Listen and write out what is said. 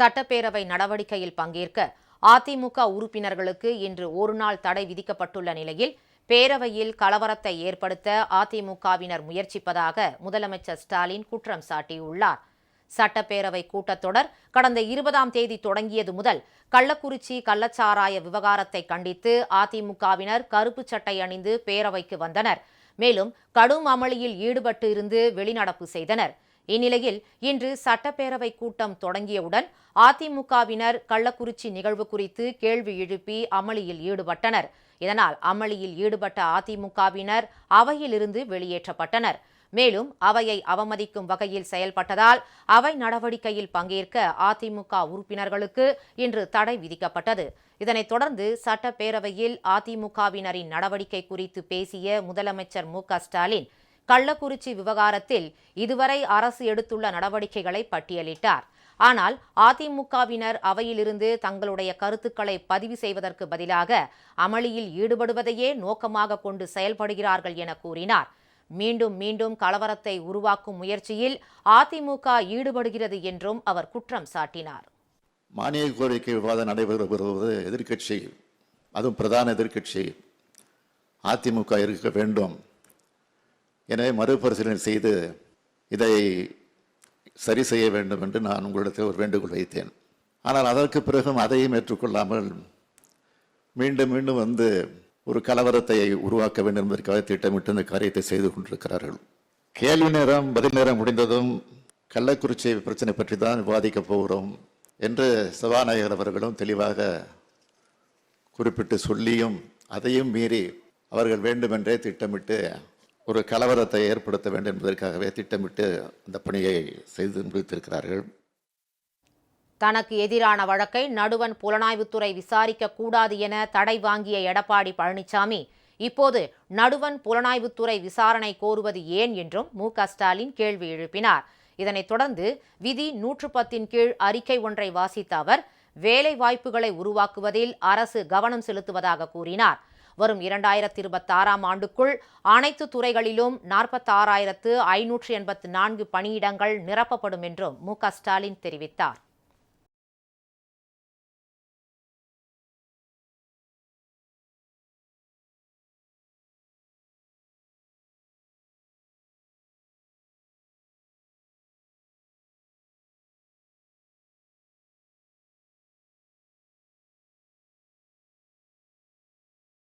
சட்டப்பேரவை நடவடிக்கையில் பங்கேற்க அதிமுக உறுப்பினர்களுக்கு இன்று ஒருநாள் தடை விதிக்கப்பட்டுள்ள நிலையில் பேரவையில் கலவரத்தை ஏற்படுத்த அதிமுகவினர் முயற்சிப்பதாக முதலமைச்சர் ஸ்டாலின் குற்றம் சாட்டியுள்ளார். சட்டப்பேரவை கூட்டத்தொடர் கடந்த இருபதாம் தேதி தொடங்கியது முதல் கள்ளக்குறிச்சி கள்ளச்சாராய விவகாரத்தை கண்டித்து அதிமுகவினர் கருப்பு சட்டை அணிந்து பேரவைக்கு வந்தனர். மேலும் கடும் அமளியில் ஈடுபட்டு இருந்து வெளிநடப்பு செய்தனர். இந்நிலையில் இன்று சட்டப்பேரவை கூட்டம் தொடங்கியவுடன் அதிமுகவினர் கள்ளக்குறிச்சி நிகழ்வு குறித்து கேள்வி எழுப்பி அமளியில் ஈடுபட்டனர். இதனால் அமளியில் ஈடுபட்ட அதிமுகவினர் அவையிலிருந்து வெளியேற்றப்பட்டனர். மேலும் அவையை அவமதிக்கும் வகையில் செயல்பட்டதால் அவை நடவடிக்கையில் பங்கேற்க அதிமுக உறுப்பினர்களுக்கு இன்று தடை விதிக்கப்பட்டது. இதனைத் தொடர்ந்து சட்டப்பேரவையில் அதிமுகவினரின் நடவடிக்கை குறித்து பேசிய முதலமைச்சர் மு க ஸ்டாலின் கள்ளக்குறிச்சி விவகாரத்தில் இதுவரை அரசு எடுத்துள்ள நடவடிக்கைகளை பட்டியலிட்டார். ஆனால் அதிமுகவினர் அவையிலிருந்து தங்களுடைய கருத்துக்களை பதிவு செய்வதற்கு பதிலாக அமளியில் ஈடுபடுவதையே நோக்கமாக கொண்டு செயல்படுகிறார்கள் என கூறினார். மீண்டும் மீண்டும் கலவரத்தை உருவாக்கும் முயற்சியில் அதிமுக ஈடுபடுகிறது என்றும் அவர் குற்றம் சாட்டினார். மானிய கோரிக்கை விவாதம் நடைபெறுவது எதிர்க்கட்சி அதுவும் பிரதான எதிர்க்கட்சி அதிமுக இருக்க வேண்டும். எனவே மறுபரிசீலனை செய்து இதை சரி செய்ய வேண்டும் என்று நான் உங்களிடத்தில் ஒரு வேண்டுகோள் வைத்தேன். ஆனால் அதற்கு பிறகும் அதையும் ஏற்றுக்கொள்ளாமல் மீண்டும் மீண்டும் வந்து ஒரு கலவரத்தை உருவாக்க வேண்டும் என்பதற்காக திட்டமிட்டு இந்த காரியத்தை செய்து கொண்டிருக்கிறார்கள். கேள்வி நேரம் பதில் நேரம் முடிந்ததும் கள்ளக்குறிச்சி பிரச்சனை பற்றி தான் விவாதிக்கப் போகிறோம் என்று சபாநாயகர் அவர்களும் தெளிவாக குறிப்பிட்டு சொல்லியும் அதையும் மீறி அவர்கள் வேண்டுமென்றே திட்டமிட்டு ஒரு கலவரத்தை ஏற்படுத்த வேண்டும் என்பதற்காகவே திட்டமிட்டு அந்த பணியை செய்து முடித்திருக்கிறார்கள். தனக்கு எதிரான வழக்கை நடுவன் புலனாய்வுத்துறை விசாரிக்க கூடாது என தடை வாங்கிய எடப்பாடி பழனிசாமி இப்போது நடுவன் புலனாய்வுத்துறை விசாரணை கோருவது ஏன் என்றும் மு. க. ஸ்டாலின் கேள்வி எழுப்பினார். இதனைத் தொடர்ந்து விதி நூற்று பத்தின் கீழ் அறிக்கை ஒன்றை வாசித்த அவர் வேலை வாய்ப்புகளை உருவாக்குவதில் அரசு கவனம் செலுத்துவதாக கூறினார். வரும் இரண்டாயிரத்தி இருபத்தாறாம் ஆண்டுக்குள் அனைத்து துறைகளிலும் நாற்பத்தாறாயிரத்து ஐநூற்று எண்பத்து நான்கு பணியிடங்கள் நிரப்பப்படும் என்றும் மு ஸ்டாலின் தெரிவித்தார்.